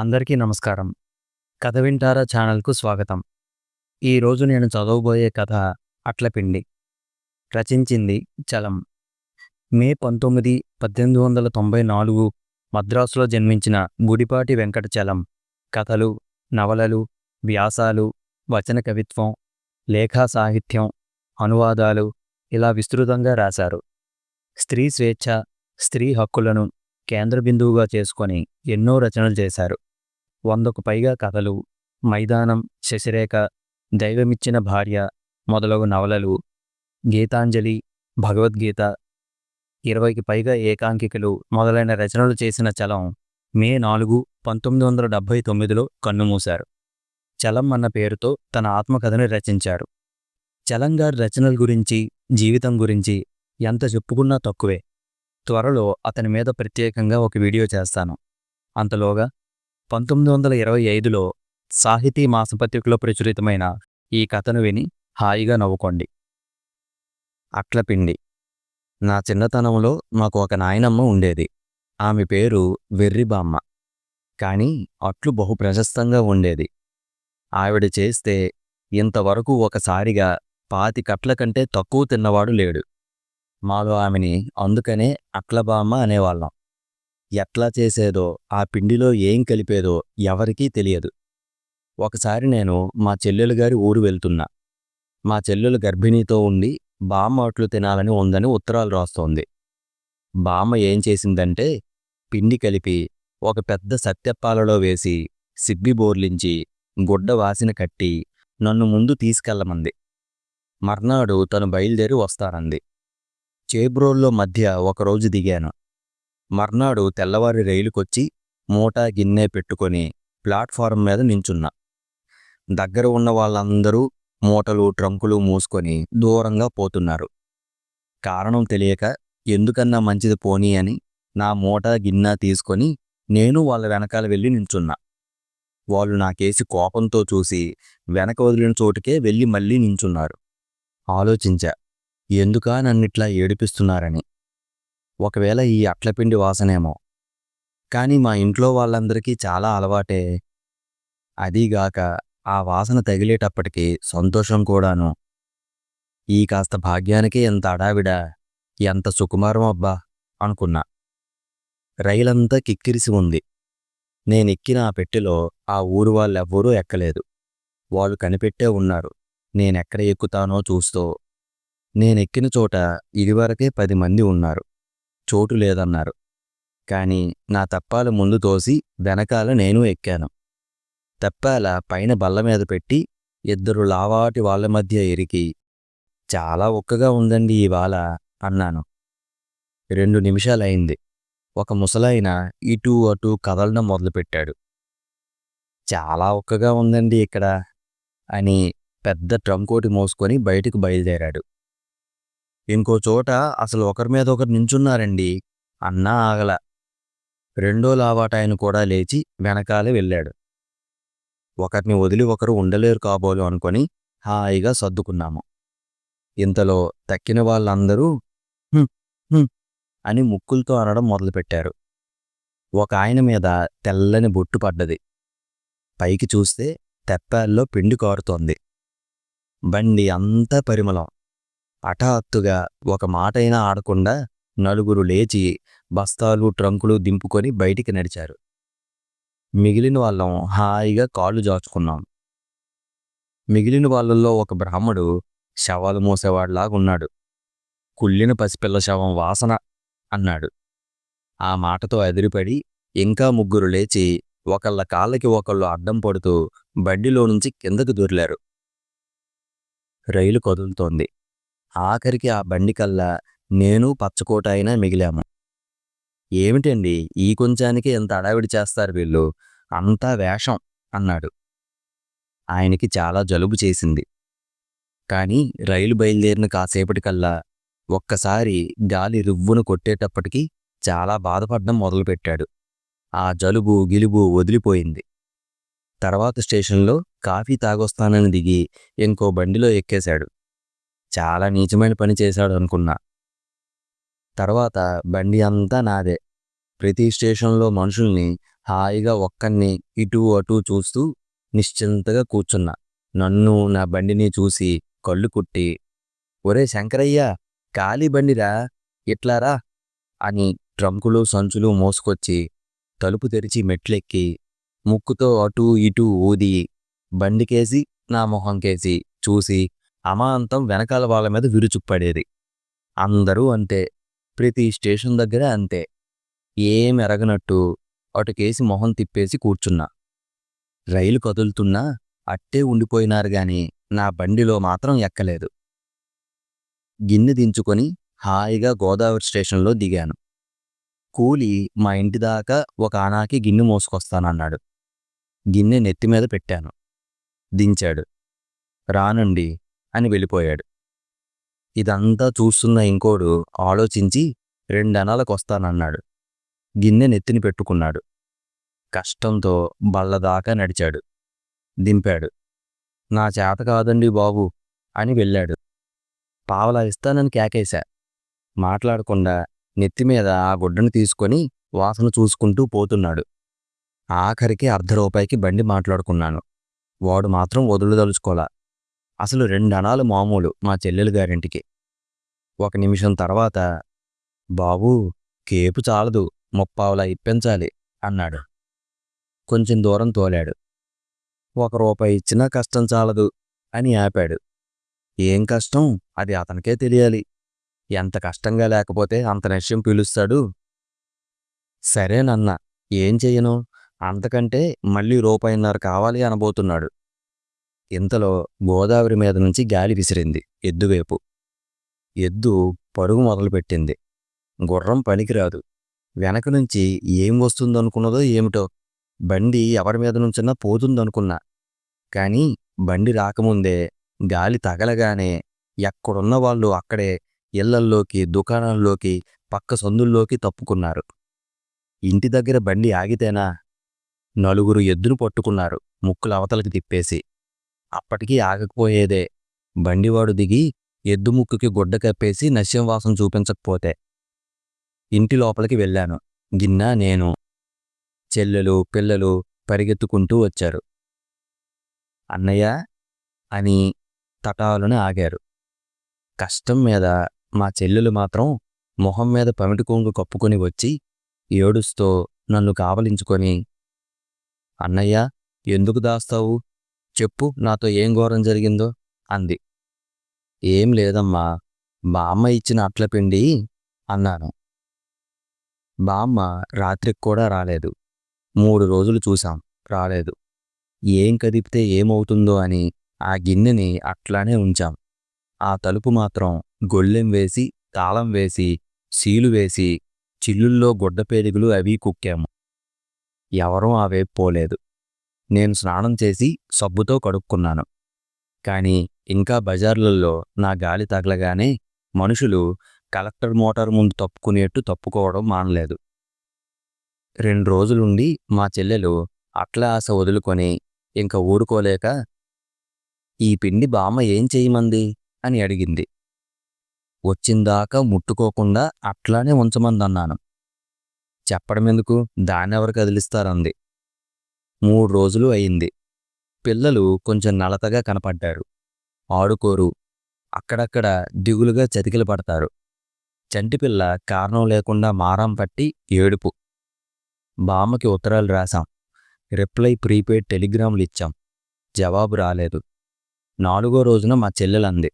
అందరికీ నమస్కారం. కథ వింటారా ఛానల్కు స్వాగతం. ఈరోజు నేను చదవబోయే కథ అట్లపిండి. రచించింది చలం. మే పంతొమ్మిది పద్దెనిమిది వందల తొంభై నాలుగు మద్రాసులో జన్మించిన గుడిపాటి వెంకట చలం. కథలు నవలలు వ్యాసాలు వచన కవిత్వం లేఖా సాహిత్యం అనువాదాలు ఇలా విస్తృతంగా రాశారు. స్త్రీ స్వేచ్ఛ స్త్రీ హక్కులను కేంద్ర బిందువుగా చేసుకొని ఎన్నో రచనలు చేశారు. వందకు పైగా కథలు మైదానం శశిరేఖ దైవమిచ్చిన భార్య మొదలగు నవలలు గీతాంజలి భగవద్గీత ఇరవైకి పైగా ఏకాంకికలు మొదలైన రచనలు చేసిన చలం మే నాలుగు పంతొమ్మిది వందల డెబ్భై తొమ్మిదిలో కన్నుమూశారు. చలం అన్న పేరుతో తన ఆత్మకథని రచించారు. చలం గారి రచనల గురించి జీవితం గురించి ఎంత చెప్పుకున్నా తక్కువే. త్వరలో అతని మీద ప్రత్యేకంగా ఒక వీడియో చేస్తాను. అంతలోగా పంతొమ్మిది వందల ఇరవై ఐదులో సాహితీ మాసపత్రికలో ప్రచురితమైన ఈ కథను విని హాయిగా నవ్వుకోండి. అట్లపిండి. నా చిన్నతనంలో మాకు ఒక నాయనమ్మ ఉండేది. ఆమె పేరు వెర్రిబామ్మ. కానీ అట్లు బహు ప్రశస్తంగా ఉండేది. ఆవిడ చేస్తే ఇంతవరకు ఒకసారిగా పాతి కట్ల కంటే తక్కువ తిన్నవాడు లేడు. మాలో ఆమెని అందుకనే అట్లబామ్మ అనేవాళ్ళం. ఎట్లా చేసేదో ఆ పిండిలో ఏం కలిపేదో ఎవరికీ తెలియదు. ఒకసారి నేను మా చెల్లెలు గారి ఊరు వెళ్తున్నా. మా చెల్లెలు గర్భిణీతో ఉండి బామ్మ అట్లు తినాలని ఉందని ఉత్తరాలు రాస్తోంది. బామ్మ ఏం చేసిందంటే పిండి కలిపి ఒక పెద్ద సత్యప్పాలలో వేసి సిబ్బి బోర్లించి గుడ్డ వాసిన కట్టి నన్ను ముందు తీసుకెళ్ళమంది. మర్నాడు తను బయలుదేరి వస్తానంది. చేబ్రోల్లో మధ్య ఒకరోజు దిగాను. మర్నాడు తెల్లవారి రైలుకొచ్చి మూటా గిన్నె పెట్టుకొని ప్లాట్ఫారం మీద నించున్నా. దగ్గర ఉన్న వాళ్ళందరూ మూటలు ట్రంకులు మూసుకొని దూరంగా పోతున్నారు. కారణం తెలియక ఎందుకన్నా మంచిది పోనీ అని నా మూట గిన్నె తీసుకొని నేను వాళ్ళ వెనకాల వెళ్ళి నించున్నా. వాళ్ళు నాకేసి కోపంతో చూసి వెనక వదిలిన చోటుకే వెళ్ళి మళ్ళీ నించున్నారు. ఆలోచించా ఎందుకా నన్నిట్లా ఏడిపిస్తున్నారని. ఒకవేళ ఈ అట్లపిండి వాసనేమో. కానీ మా ఇంట్లో వాళ్ళందరికీ చాలా అలవాటే. అదీగాక ఆ వాసన తగిలేటప్పటికి సంతోషం కూడాను. ఈ కాస్త భాగ్యానికి ఎంత అడావిడ ఎంత సుకుమారం అబ్బా అనుకున్నా. రైలంతా కిక్కిరిసి ఉంది. నేనెక్కిన ఆ పెట్టెలో ఆ ఊరు వాళ్ళెవ్వరూ ఎక్కలేదు. వాళ్ళు కనిపెట్టే ఉన్నారు. నేనెక్కడ ఎక్కుతానో చూస్తూ. నేనెక్కిన చోట ఇదివరకే పది మంది ఉన్నారు. చోటు లేదన్నారు. కాని నా తప్పాల ముందు తోసి వెనకాల నేను ఎక్కాను. తప్పాల పైన బల్ల మీద పెట్టి ఇద్దరు లావాటి వాళ్ళ మధ్య ఇరికి చాలా ఒక్కగా ఉందండి ఇవాళ అన్నాను. రెండు నిమిషాలైంది ఒక ముసలాయన ఇటూ అటూ కదలడం మొదలుపెట్టాడు. చాలా ఒక్కగా ఉందండి ఇక్కడ అని పెద్ద ట్రంకోటి మోసుకొని బయటకు బయలుదేరాడు. ఇంకో చోట అసలు ఒకరి మీద ఒకరు నించున్నారండి. అన్నా ఆగల. రెండో లావాటాయన కూడా లేచి వెనకాలే వెళ్ళాడు. ఒకరిని వదిలి ఒకరు ఉండలేరు కాబోలు అనుకొని హాయిగా సర్దుకున్నాము. ఇంతలో తక్కిన వాళ్ళందరూ అని ముక్కులతో అనడం మొదలుపెట్టారు. ఒక ఆయన మీద తెల్లని బొట్టు పడ్డది. పైకి చూస్తే తెప్పాల్లో పిండి కారుతోంది. బండి అంతా పరిమళం. హఠాత్తుగా ఒక మాటైనా ఆడకుండా నలుగురు లేచి బస్తాలు ట్రంకులు దింపుకొని బయటికి నడిచారు. మిగిలిన వాళ్ళం హాయిగా కాళ్ళు జాచుకున్నాం. మిగిలిన వాళ్ళల్లో ఒక బ్రాహ్మడు శవాలు మోసేవాడిలాగున్నాడు కుళ్ళిన పసిపిల్ల శవం వాసన అన్నాడు. ఆ మాటతో ఎదిరిపడి ఇంకా ముగ్గురు లేచి ఒకళ్ళ కాళ్ళకి ఒకళ్ళు అడ్డం పడుతూ బండిలో నుంచి కిందకు దొరిలారు. రైలు కదులుతోంది. ఆఖరికి ఆ బండి కల్లా నేను పచ్చకోట అయినా మిగిలాము. ఏమిటండి? ఈ కొంచానికి ఎంత అడావిడి చేస్తారు వీళ్ళు. అంతా వేషం అన్నాడు. ఆయనకి చాలా జలుబు చేసింది. కాని రైలు బయలుదేరిన కాసేపటికల్లా ఒక్కసారి గాలి రువ్వును కొట్టేటప్పటికి చాలా బాధపడడం మొదలుపెట్టాడు. ఆ జలుబు గిలుబు వదిలిపోయింది. తర్వాత స్టేషన్లో కాఫీ తాగొస్తానని దిగి ఇంకో బండిలో ఎక్కేశాడు. చాలా నీచమైన పని చేశాడు అనుకున్నా. తర్వాత బండి అంతా నాదే. ప్రతి స్టేషన్లో మనుషుల్ని హాయిగా ఒక్కరిని ఇటు అటు చూస్తూ నిశ్చింతగా కూర్చున్నా. నన్ను నా బండిని చూసి కళ్ళు కుట్టి ఒరే శంకరయ్య ఖాళీ బండిరా? ఇట్లారా అని ట్రంకులు సంచులు మోసుకొచ్చి తలుపు తెరిచి మెట్లెక్కి ముక్కుతో అటూ ఇటూ ఊది బండికేసి నా మొహంకేసి చూసి అమాంతం వెనకాల వాళ్ళ మీద విరుచుకుపడేది. అందరూ అంతే. ప్రతి స్టేషన్ దగ్గర అంతే. ఏం ఎరగనట్టు అటుకేసి మొహం తిప్పేసి కూర్చున్నా. రైలు కదులుతున్నా అట్టే ఉండిపోయినారు గాని నా బండిలో మాత్రం ఎక్కలేదు. గిన్నె దించుకొని హాయిగా గోదావరి స్టేషన్లో దిగాను. కూలి మా ఇంటి దాకా ఒక ఆనాకి గిన్నె మోసుకొస్తానన్నాడు. గిన్నె నెత్తి మీద పెట్టాను. దించాడు. రానండి. అని వెళ్ళిపోయాడు. ఇదంతా చూస్తున్న ఇంకోడు ఆలోచించి రెండనాలకొస్తానన్నాడు. గిన్నె నెత్తిని పెట్టుకున్నాడు. కష్టంతో బల్లదాకా నడిచాడు. దింపాడు. నా చేత కాదండి బాబు అని వెళ్ళాడు. పావలా ఇస్తానని కేకేశా. మాట్లాడకుండా నెత్తి మీద ఆ గుడ్డను తీసుకొని వాసన చూసుకుంటూ పోతున్నాడు. ఆఖరికి అర్ధ రూపాయికి బండి మాట్లాడుకున్నాను. వాడు మాత్రం వదులుదలుచుకోలా. అసలు రెండు అణాలు మామూలు మా చెల్లెలు గారింటికి. ఒక నిమిషం తర్వాత బాబూ కేపు చాలదు ముప్పావులా ఇప్పించాలి అన్నాడు. కొంచెం దూరం తోలాడు. ఒక రూపాయి ఇచ్చినా కష్టం చాలదు అని ఆపాడు. ఏం కష్టం? అది అతనికే తెలియాలి. ఎంత కష్టంగా లేకపోతే అంత నిశ్చయం పిలుస్తాడు? సరేనన్నా ఏం చెయ్యను? అంతకంటే మళ్ళీ రూపాయిన్నర కావాలి అనబోతున్నాడు. ఇంతలో గోదావరి మీద నుంచి గాలి విసిరింది ఎద్దువైపు. ఎద్దు పడుగు మొదలుపెట్టింది. గుర్రం పనికిరాదు. వెనక నుంచి ఏం వస్తుందనుకున్నదో ఏమిటో. బండి ఎవరి మీద నుంచన్నా పోతుందనుకున్నా. కానీ బండి రాకముందే గాలి తగలగానే ఎక్కడున్న వాళ్ళు అక్కడే ఇళ్ళల్లోకి దుకాణాల్లోకి పక్క సందుల్లోకి తప్పుకున్నారు. ఇంటి దగ్గర బండి ఆగితేనా నలుగురు ఎద్దును పట్టుకున్నారు ముక్కులు అవతలకి తిప్పేసి. అప్పటికీ ఆగకపోయేదే. బండివాడు దిగి ఎద్దు ముక్కుకి గుడ్డ కప్పేసి నశ్యం వాసన చూపించకపోతే ఇంటి లోపలికి వెళ్ళాను. గిన్నా నేను చెల్లెలు పిల్లలు పరిగెత్తుకుంటూ వచ్చారు. అన్నయ్య అని తటాలను ఆగారు. కష్టం మీద మా చెల్లెలు మాత్రం మొహం మీద పమిటి కొంగు కప్పుకొని వచ్చి ఏడుస్తూ నన్ను కావలించుకొని అన్నయ్య ఎందుకు దాస్తావు? చెప్పు నాతో ఏం ఘోరం జరిగిందో అంది. ఏం లేదమ్మా బామ్మ ఇచ్చిన అట్ల పిండి అన్నాను. బామ్మ రాత్రికి కూడా రాలేదు. మూడు రోజులు చూశాం రాలేదు. ఏం కదిపితే ఏమవుతుందో అని ఆ గిన్నెని అట్లానే ఉంచాం. ఆ తలుపు మాత్రం గొళ్ళెం వేసి తాళం వేసి సీలు వేసి చిల్లుల్లో గుడ్డపేరుగులు అవి కుక్కాము. ఎవరూ ఆ వైపు పోలేదు. నేను స్నానం చేసి సబ్బుతో కడుక్కున్నాను. కాని ఇంకా బజార్లలో నా గాలి తగలగానే మనుషులు కలెక్టర్ మోటార్ ముందు తప్పుకునేట్టు తప్పుకోవడం మానలేదు. రెండు రోజులుండి మా చెల్లెలు అట్లా ఆశ వదులుకొని ఇంకా ఊరుకోలేక ఈ పిండి బామ్మ ఏం చేయమంది? అని అడిగింది. వచ్చిందాకా ముట్టుకోకుండా అట్లానే ఉంచమందన్నాను. చెప్పడమెందుకు? దాన్నెవరు కదిలిస్తారంది? మూడు రోజులు అయింది. పిల్లలు కొంచెం నలతగా కనపడ్డారు. ఆడుకోరు. అక్కడక్కడ దిగులుగా చతికిలు పడతారు. చంటిపిల్ల కారణం లేకుండా మారం పట్టి ఏడుపు. బామ్మకి ఉత్తరాలు రాశాం. రిప్లై ప్రీపెయిడ్ టెలిగ్రాములు ఇచ్చాం. జవాబు రాలేదు. నాలుగో రోజున మా చెల్లెలంది.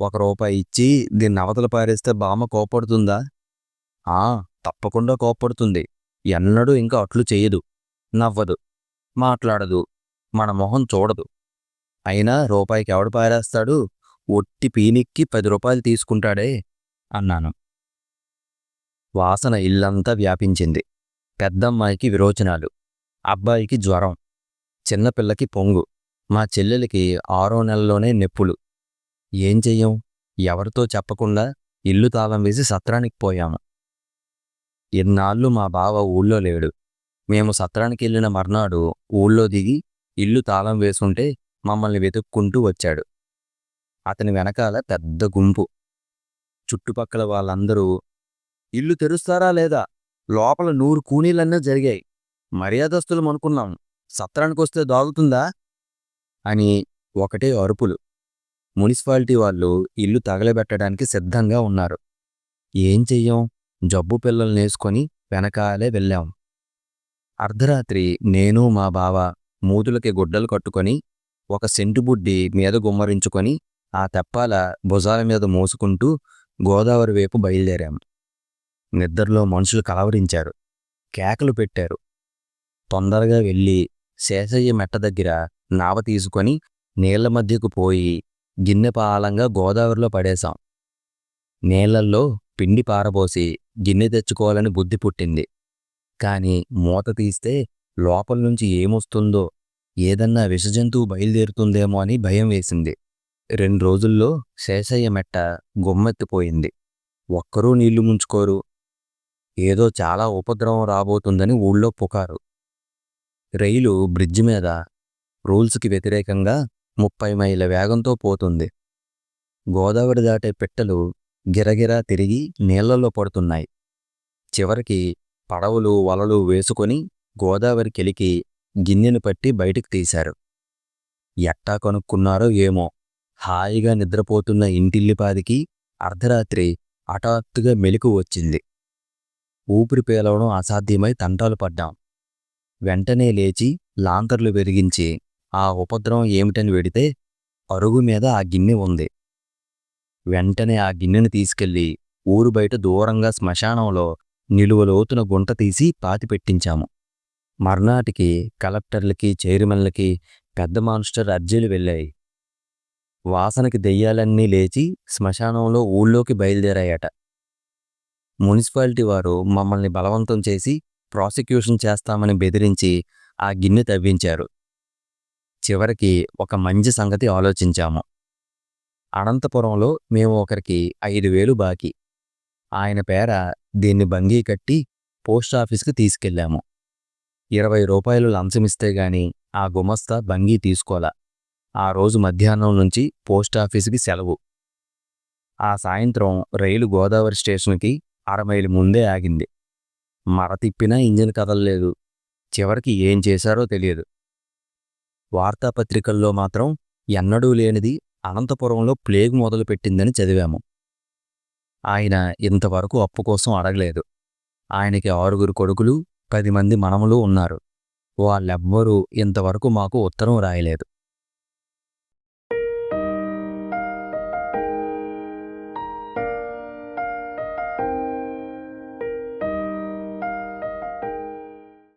ఒక రూపాయి ఇచ్చి దీన్ని అవతల పారేస్తే బామ్మ కోపడుతుందా ఆ తప్పకుండా కోపడుతుంది ఎన్నడూ ఇంకా అట్లు చేయదు. నవ్వదు. మాట్లాడదు. మన మొహం చూడదు. అయినా రూపాయికి ఎవడు పారేస్తాడు? ఒట్టి పీనిక్కి పది రూపాయలు తీసుకుంటాడే? అన్నాను. వాసన ఇల్లంతా వ్యాపించింది. పెద్దమ్మాయికి విరోచనాలు. అబ్బాయికి జ్వరం. చిన్నపిల్లకి పొంగు. మా చెల్లెలికి ఆరో నెలలోనే నొప్పులు. ఏం చెయ్యం? ఎవరితో చెప్పకుండా ఇల్లు తాళం వేసి సత్రానికి పోయాము ఇన్నాళ్ళు మా బావ ఊళ్ళో లేడు. మేము సత్రానికి వెళ్ళిన మర్నాడు ఊళ్ళో దిగి ఇల్లు తాళం వేసుంటే మమ్మల్ని వెతుక్కుంటూ వచ్చాడు. అతని వెనకాల పెద్ద గుంపు. చుట్టుపక్కల వాళ్ళందరూ ఇల్లు తెరుస్తారా లేదా? లోపల నూరు కూనీలన్నా జరిగాయి. మర్యాదస్తులం అనుకున్నాం. సత్రానికొస్తే దాగుతుందా? అని ఒకటే అరుపులు. మున్సిపాలిటీ వాళ్ళు ఇల్లు తగలబెట్టడానికి సిద్ధంగా ఉన్నారు. ఏం చెయ్యం? జబ్బు పిల్లల్నేసుకొని వెనకాలే వెళ్ళాం. అర్ధరాత్రి నేను మా బావ మూతులకి గుడ్డలు కట్టుకొని ఒక సెంటు బుడ్డి మీద గుమ్మరించుకొని ఆ తెప్పాల భుజాల మీద మోసుకుంటూ గోదావరి వైపు బయలుదేరాం. నిద్రలో మనుషులు కలవరించారు. కేకలు పెట్టారు. తొందరగా వెళ్ళి శేషయ్య మెట్ట దగ్గర నావ తీసుకొని నీళ్ళ మధ్యకు పోయి గిన్నె పాలంగా గోదావరిలో పడేశాం. నీళ్ళల్లో పిండి పారబోసి గిన్నె తెచ్చుకోవాలని బుద్ధి పుట్టింది. కాని మూత తీస్తే లోపల నుంచి ఏమొస్తుందో ఏదన్నా విషజంతువు బయలుదేరుతుందేమో అని భయం వేసింది. రెండు రోజుల్లో శేషయ్య మెట్ట గుమ్మెత్తిపోయింది. ఒక్కరూ నీళ్ళు ముంచుకోరు. ఏదో చాలా ఉపద్రవం రాబోతుందని ఊళ్ళో పుకారు. రైలు బ్రిడ్జి మీద రూల్స్కి వ్యతిరేకంగా ముప్పై మైళ్ళ వేగంతో పోతుంది. గోదావరి దాటే పిట్టలు గిరగిరా తిరిగి నీళ్ళలో పడుతున్నాయి. చివరికి పడవలు వలలు వేసుకొని గోదావరి కెలికి గిన్నెను పట్టి బయటికి తీశారు. ఎట్టా కనుక్కున్నారో ఏమో. హాయిగా నిద్రపోతున్న ఇంటిల్లిపాదికి అర్ధరాత్రి హఠాత్తుగా మెలకు వచ్చింది. ఊపిరి పేలవడం అసాధ్యమై తంటాలు పడ్డాం. వెంటనే లేచి లాంతర్లు వెలిగించి ఆ ఉపద్రవం ఏమిటని వెడితే అరుగు మీద ఆ గిన్నె ఉంది. వెంటనే ఆ గిన్నెను తీసుకెళ్ళి ఊరు బయట దూరంగా శ్మశానంలో నిలువలోతున గుంట తీసి పాతిపెట్టించాము మర్నాటికి కలెక్టర్లకి చైర్మన్లకి పెద్ద మాన్స్టర్ అర్జీలు వెళ్ళాయి. వాసనకి దెయ్యాలన్నీ లేచి శ్మశానంలో ఊళ్ళోకి బయలుదేరాయట. మున్సిపాలిటీ వారు మమ్మల్ని బలవంతం చేసి ప్రాసిక్యూషన్ చేస్తామని బెదిరించి ఆ గిన్నె తవ్వించారు. చివరికి ఒక మంచి సంగతి ఆలోచించాము. అనంతపురంలో మేము ఒకరికి ఐదు వేలు బాకీ. ఆయన పేర దీన్ని బంగీ కట్టి పోస్టాఫీస్కి తీసుకెళ్ళాము. ఇరవై రూపాయలు లంచమిస్తే గాని ఆ గుమస్తా బంగీ తీసుకోలా. ఆ రోజు మధ్యాహ్నం నుంచి పోస్టాఫీసుకి సెలవు. ఆ సాయంత్రం రైలు గోదావరి స్టేషన్కి అరమైలు ముందే ఆగింది. మర తిప్పినా ఇంజిన్ కదలలేదు. చివరికి ఏం చేశారో తెలియదు. వార్తాపత్రికల్లో మాత్రం ఎన్నడూ లేనిది అనంతపురంలో ప్లేగ్ మొదలుపెట్టిందని చదివాము. ఆయన ఇంతవరకు అప్పు కోసం అడగలేదు. ఆయనకి ఆరుగురు కొడుకులు పది మంది మనములు ఉన్నారు. వాళ్ళెవ్వరూ ఇంతవరకు మాకు ఉత్తరం రాయలేదు.